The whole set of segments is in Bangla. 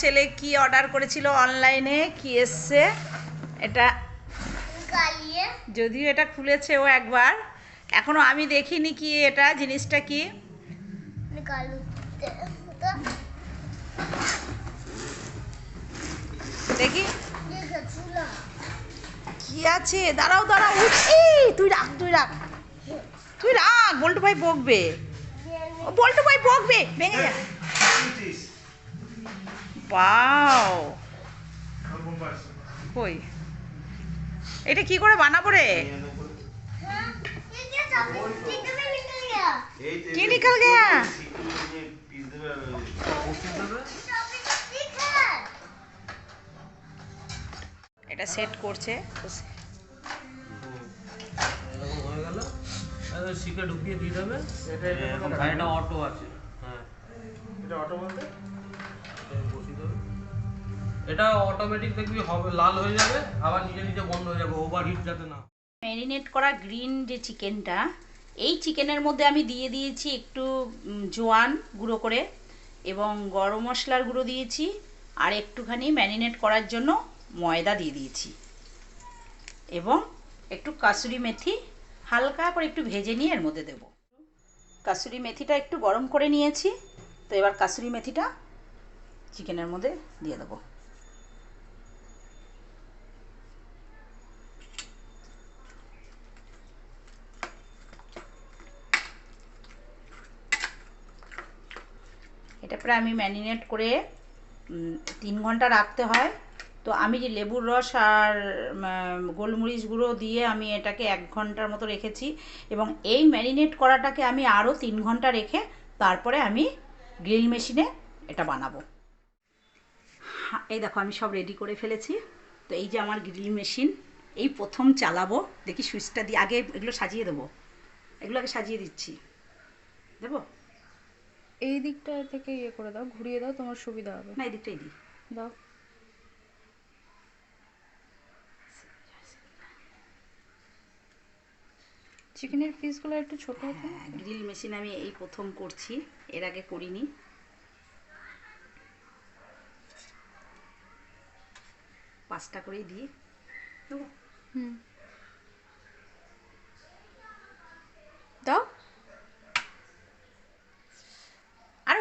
ছেলে কি অর্ডার করেছিল অনলাইনে কি এসছে? এটা যদিও এটা খুলেছে ও একবার। এখনও আমি দেখিনি কি এটা জিনিসটা কি? দেখি। কি আছে? দাঁড়াও দাঁড়াও। উঠ, তুই রাখ তুই রাখ তুই রাখ বল্টু ভাই বকবে। ও বল্টু ভাই বকবে। ভেঙে যা। ওয়াও কই? এটা কি করে বানাবো রে? কি নিকল গয়া এটা সেট করছে। শিখে ঢুকিয়ে দিয়ে দেবে এটা অটো আছে। হ্যাঁ। এটা অটো বলতে? এটা অটোমেটিক দেখবি হবে, লাল হয়ে যাবে, আবার নিজে নিজে বন্ধ হয়ে যাবে ওভার হিট যাতে না ম্যারিনেট করা গ্রিন যে চিকেনটা এই চিকেনের মধ্যে আমি দিয়ে দিয়েছি একটু জোয়ান গুঁড়ো করে এবং গরম মশলার গুঁড়ো দিয়েছি আর একটুখানি ম্যারিনেট করার জন্য ময়দা দিয়ে দিয়েছি। এবং একটু কাসুরি মেথি হালকা করে একটু ভেজে নিয়ে এর মধ্যে দেব। কাসুরি মেথিটা একটু গরম করে নিয়েছি, তো এবার কাসুরি মেথিটা চিকেনের মধ্যে দিয়ে দেবো। এটা আমি ম্যারিনেট করে তিন ঘণ্টা রাখতে হয়। তো আমি যে লেবুর রস আর গোলমরিচ গুঁড়ো দিয়ে আমি এটাকে এক ঘণ্টার মতো রেখেছি এবং এই ম্যারিনেট করাটাকে আমি আরও তিন ঘণ্টা রেখে তারপরে আমি গ্রিল মেশিনে এটা বানাবো। এই দেখো আমি সব রেডি করে ফেলেছি। তো এই যে আমার গ্রিল মেশিন, এই প্রথম চালাবো। দেখি সুইচটা দিয়ে আগে এগুলো সাজিয়ে দেবো। এগুলো আগে সাজিয়ে দিচ্ছি। দেবো? এই দিকটা থেকে ইয়ে করে দাও ঘুরিয়ে দাও তোমার সুবিধা হবে। না এই দিকটাই দিই দাও। চিকেনের পিসগুলো একটু ছোট হতো হ্যাঁ গ্রিল মেশিন আমি এই প্রথম করছি এর আগে করিনি। পাঁচটা করেই দিই দেবো? হুম।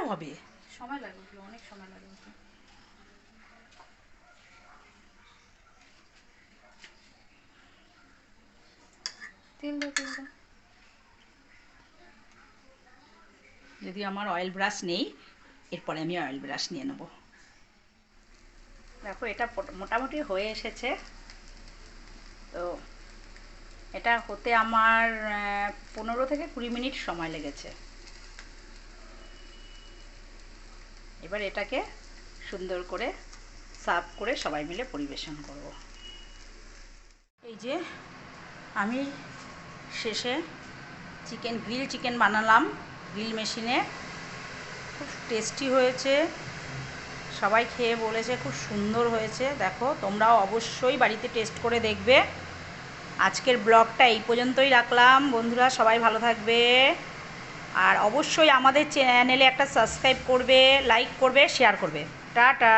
হবে। সময় লাগবে অনেক সময় লাগবে তেল দাও তেল দাও যদি আমার অয়েল ব্রাশ নেই এরপরে আমি অয়েল ব্রাশ নিয়ে নেব। দেখো এটা মোটামুটি হয়ে এসেছে। তো এটা হতে আমার পনেরো থেকে কুড়ি মিনিট সময় লেগেছে। এবার এটাকে সুন্দর করে সার্ভ করে সবাই মিলে পরিবেশন করব। এই যে আমি শেষে চিকেন, গ্রিল চিকেন বানালাম, গ্রিল মেশিনে। খুব টেস্টি হয়েছে। সবাই খেয়ে বলেছে খুব সুন্দর হয়েছে। দেখো, তোমরাও অবশ্যই বাড়িতে টেস্ট করে দেখবে। আজকের ব্লগটা এই পর্যন্তই রাখলাম। বন্ধুরা, সবাই ভালো থাকবে। আর অবশ্যই আমাদের চ্যানেলে একটা সাবস্ক্রাইব করবে লাইক করবে শেয়ার করবে। টাটা!